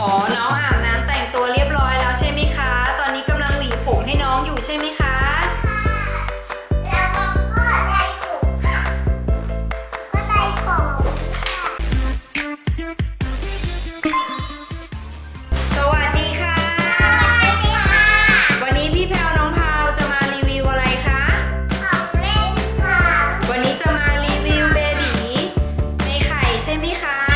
อ๋อ น้องอาบน้ำแต่งตัวเรียบร้อยแล้วใช่ไหมคะ ตอนนี้กำลังหวีผมให้น้องอยู่ใช่ไหมคะค่ะแล้วก็ใสวัสดีค่ะสวัสดีค่ะ วันนี้พี่แพลวน้องพาวจะมารีวิวอะไรคะ วันนี้จะมารีวิวเบบีในไข่ใช่ไหมคะ